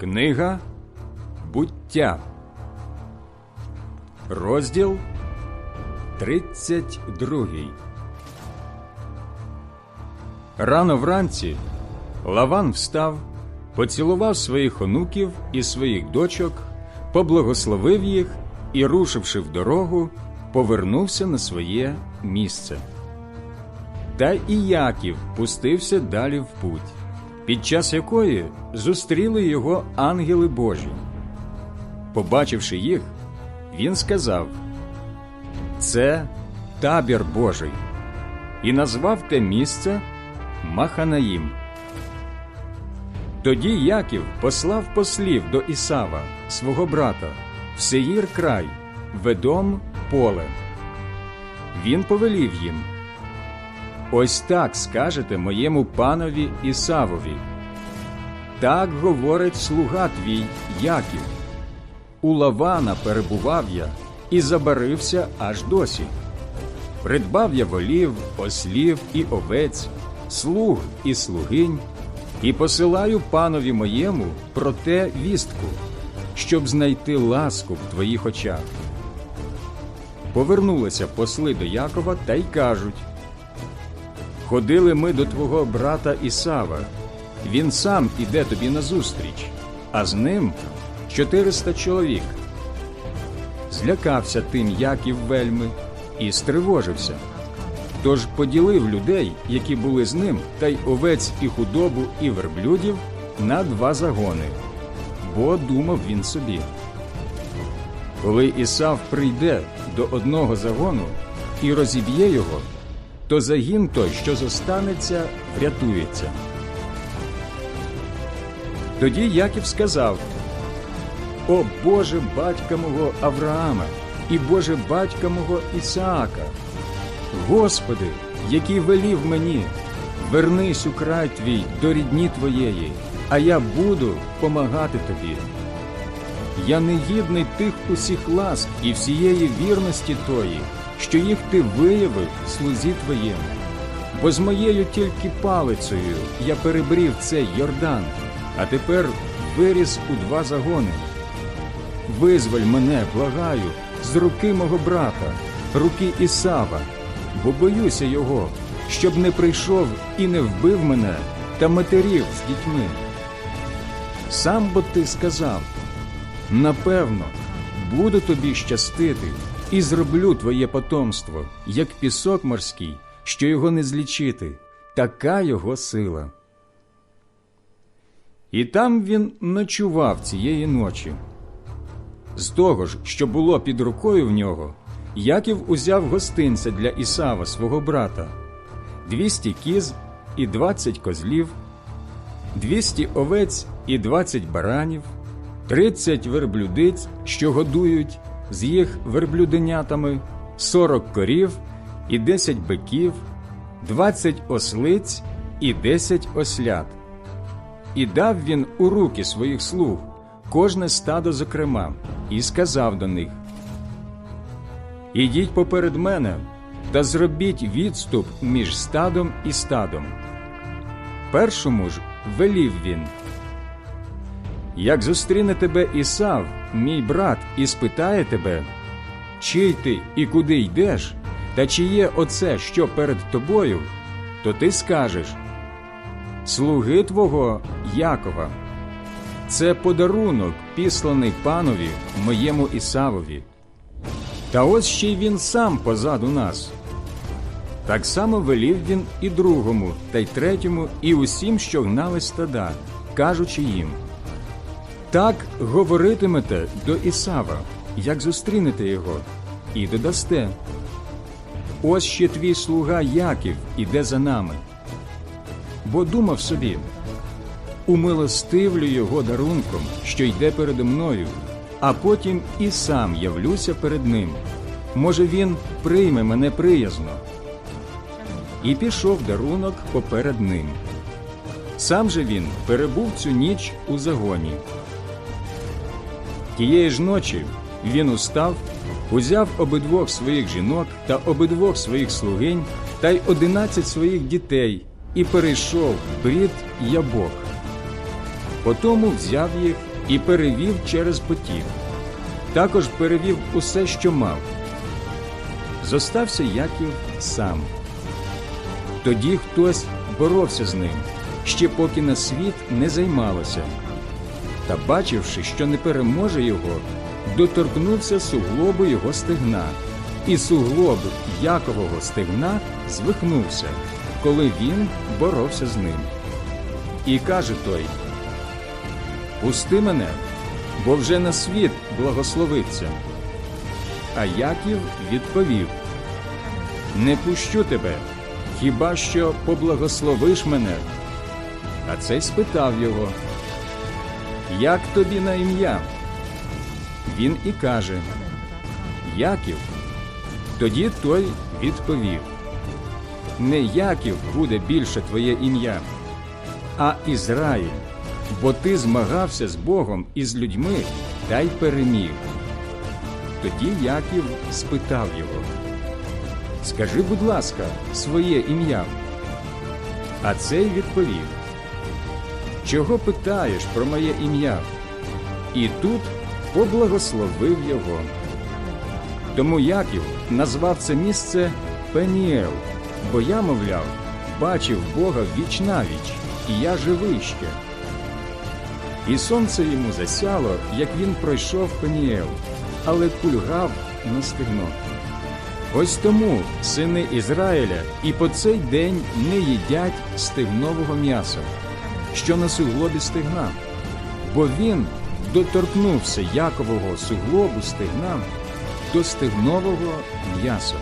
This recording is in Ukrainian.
Книга буття, розділ 32. Рано вранці Лаван встав, поцілував своїх онуків і своїх дочок, поблагословив їх і, рушивши в дорогу, повернувся на своє місце. Та і Яків пустився далі в путь, під час якої зустріли його ангели Божі. Побачивши їх, він сказав: Це табір Божий, і назвав те місце Маханаїм. Тоді Яків послав послів до Ісава, свого брата, в Сеїр край, ведом поле. Він повелів їм. Ось так скажете моєму панові Ісавові. Так говорить слуга твій Яків. У Лавана перебував я і забарився аж досі. Придбав я волів, ослів і овець, слуг і слугинь, і посилаю панові моєму про те вістку, щоб знайти ласку в твоїх очах. Повернулися посли до Якова та й кажуть Ходили ми до твого брата Ісава. Він сам іде тобі назустріч, а з ним чотириста чоловік. Злякався тим Яків вельми і стривожився. Тож поділив людей, які були з ним, та й овець і худобу, і верблюдів на два загони, бо думав він собі. Коли Ісав прийде до одного загону і розіб'є його, то загін той, що зостанеться, врятується. Тоді Яків сказав: О Боже батька мого Авраама і Боже батька мого Ісаака, Господи, який велів мені, вернись у край твій до рідні твоєї, а я буду помагати тобі. Я не гідний тих усіх ласк і всієї вірності тої, що їх ти виявив слузі твоєму. Бо з моєю тільки палицею я перебрів цей Йордан, а тепер виріс у два загони. Визволь мене, благаю, з руки мого брата, руки Ісава, бо боюся його, щоб не прийшов і не вбив мене та матерів з дітьми. Сам бо ти сказав напевно, буду тобі щастити і зроблю твоє потомство, як пісок морський, що його не злічити, така його сила. І там він ночував цієї ночі. З того ж, що було під рукою в нього, Яків узяв гостинця для Ісава, свого брата, двісті кіз і двадцять козлів, двісті овець і двадцять баранів, тридцять верблюдиць, що годують з їх верблюденятами, сорок корів і десять биків, двадцять ослиць і десять ослят. І дав він у руки своїх слуг кожне стадо зокрема, і сказав до них Ідіть поперед мене та зробіть відступ між стадом і стадом. Першому ж велів він. Як зустріне тебе Ісав, мій брат, і спитає тебе, чий ти і куди йдеш, та чи є оце, що перед тобою, то ти скажеш Слуги твого Якова, це подарунок, післаний панові моєму Ісавові. Та ось ще й він сам позаду нас. Так само велів він і другому, та й третьому, і усім, що гнали стада, кажучи їм так говоритимете до Ісава, як зустрінете його, і додасте. Ось ще твій слуга Яків іде за нами. Бо думав собі умилостивлю його дарунком, що йде передо мною, а потім і сам явлюся перед ним. Може, він прийме мене приязно. І пішов дарунок поперед ним. Сам же він перебув цю ніч у загоні. Тієї ж ночі він устав, узяв обидвох своїх жінок та обидвох своїх слугинь та й одинадцять своїх дітей і перейшов брід ябок. Потому взяв їх і перевів через потік. Також перевів усе, що мав. Зостався Яків сам. Тоді хтось боровся з ним, ще поки на світ не займалося. Та, бачивши, що не переможе його, доторкнувся суглобу його стегна, і суглоб Якового стегна звихнувся, коли він боровся з ним. І каже той: Пусти мене, бо вже на світ благословиться. А Яків відповів: Не пущу тебе, хіба що поблагословиш мене. А цей спитав його, Як тобі на ім'я? Він і каже, Яків. Тоді той відповів: Не Яків буде більше твоє ім'я, а Ізраїль, бо ти змагався з Богом і з людьми та й переміг. Тоді Яків спитав його: Скажи, будь ласка, своє ім'я. А цей відповів: Чого питаєш про моє ім'я? І тут поблагословив його. Тому Яків назвав це місце Пеніел, бо я, мовляв, бачив Бога віч навіч, і я живий ще. І сонце йому засяло, як він пройшов Пеніел, але кульгав на стегно. Ось тому сини Ізраїля і по цей день не їдять стегнового м'яса, що на суглобі стигна, бо він доторкнувся Якового суглобу стигна до стигнового м'яса.